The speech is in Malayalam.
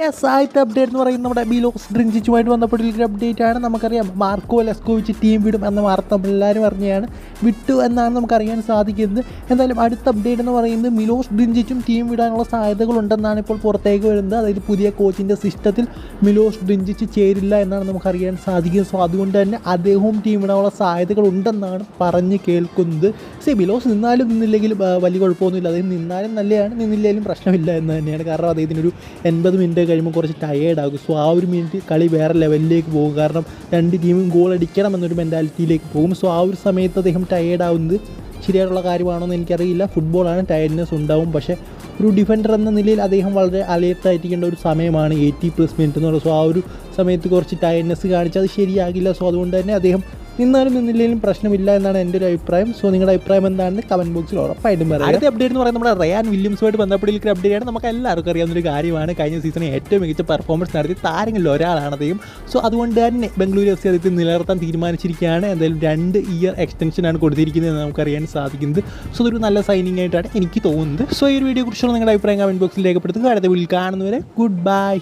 യെസ് ആദ്യത്തെ അപ്ഡേറ്റ് എന്ന് പറയുന്നത് നമ്മുടെ ബിലോക്സ് ഡ്രിഞ്ചിച്ചുമായിട്ട് ബന്ധപ്പെട്ടുള്ളൊരു അപ്ഡേറ്റ് ആണ്. നമുക്കറിയാം മാർക്കോ ലെസ്കോവിച്ച് ടീം വിടും എന്ന വാർത്ത നമ്മളെല്ലാവരും അറിഞ്ഞാണ് വിട്ടു എന്നാണ് നമുക്കറിയാൻ സാധിക്കുന്നത്. എന്തായാലും അടുത്ത അപ്ഡേറ്റ് എന്ന് പറയുന്നത് മിലോസ് ഡിഞ്ചിച്ചും ടീം വിടാനുള്ള സാധ്യതകളുണ്ടെന്നാണ് ഇപ്പോൾ പുറത്തേക്ക് വരുന്നത്. അതായത് പുതിയ കോച്ചിന്റെ സിസ്റ്റത്തിൽ മിലോസ് ഡിഞ്ചിച്ച് ചേരില്ല എന്നാണ് നമുക്കറിയാൻ സാധിക്കുന്നത്. സോ അതുകൊണ്ട് തന്നെ അദ്ദേഹവും ടീം വിടാനുള്ള സാധ്യതകളുണ്ടെന്നാണ് പറഞ്ഞ് കേൾക്കുന്നത്. സി മിലോസ് നിന്നാലും നിന്നില്ലെങ്കിലും വലിയ കുഴപ്പമൊന്നുമില്ല. അദ്ദേഹം നിന്നാലും നല്ലതാണ് നിന്നില്ലെങ്കിലും പ്രശ്നമില്ല എന്ന് തന്നെയാണ്. കാരണം അദ്ദേഹത്തിനൊരു എൺപത് മിനിറ്റ് കഴിയുമ്പോൾ കുറച്ച് ടയേർഡാകും സോ ആ ഒരു മിനിറ്റ് കളി വേറെ ലെവലിലേക്ക് പോകും. കാരണം രണ്ട് ടീമും ഗോൾ അടിക്കണം എന്നൊരു മെന്റാലിറ്റിയിലേക്ക് പോകും. സോ ആ ഒരു സമയത്ത് അദ്ദേഹം ടയേർഡ് ആവുന്നത് ശരിയായിട്ടുള്ള കാര്യമാണോ എന്ന് എനിക്കറിയില്ല ഫുട്ബോളാണ് ടയർഡ്നെസ് ഉണ്ടാവും. പക്ഷേ ഒരു ഡിഫൻഡർ എന്ന നിലയിൽ അദ്ദേഹം വളരെ അലേർട്ടായിരിക്കേണ്ട ഒരു സമയമാണ്. എയ്റ്റി പ്ലസ് മിനിറ്റ് എന്ന് പറയുന്നത്. സോ ആ ഒരു സമയത്ത് കുറച്ച് ടയർഡ്നെസ് കാണിച്ചാൽ അത് ശരിയാകില്ല. സോ അതുകൊണ്ട് തന്നെ അദ്ദേഹം നിന്നാലും നിന്നില്ലെങ്കിലും പ്രശ്നമില്ല എന്നാണ് എന്റെ ഒരു അഭിപ്രായം. സോ നിങ്ങളുടെ അഭിപ്രായം എന്താണെന്ന് കമന്റ് ബോക്സിൽ ഉറപ്പായിട്ടും പറയാം. അടുത്ത അപ്ഡേറ്റ് എന്ന് പറയുന്നത് നമ്മുടെ റയാൻ വില്യംസുമായിട്ട് ബന്ധപ്പെട്ടുള്ള അപ്ഡേറ്റ് ആണ്. നമുക്ക് എല്ലാവർക്കും അറിയാവുന്ന ഒരു കാര്യമാണ്. കഴിഞ്ഞ സീസണിൽ ഏറ്റവും മികച്ച പെർഫോമൻസ് നടത്തി താരങ്ങളിൽ ഒരാളാണ് അദ്ദേഹം സോ അതുകൊണ്ട് തന്നെ ബംഗളൂരു എഫ് സി അദ്ദേഹത്തെ നിലനിർത്താൻ തീരുമാനിച്ചിരിക്കുകയാണ്. എന്തായാലും രണ്ട് ഇയർ എക്സ്റ്റൻഷൻ ആണ് കൊടുത്തിരിക്കുന്നത് എന്ന് നമുക്കറിയാൻ സാധിക്കുന്നത്. സോ അതൊരു നല്ല സൈനിങ് ആയിട്ടാണ് എനിക്ക് തോന്നുന്നത്. സോ ഈ ഒരു വീഡിയോ കുറിച്ചുള്ള നിങ്ങളുടെ അഭിപ്രായം കമന്റ് ബോക്സിൽ രേഖപ്പെടുത്തുക. അടുത്ത വീട്ടിൽ കാണുന്നവരെ ഗുഡ് ബൈ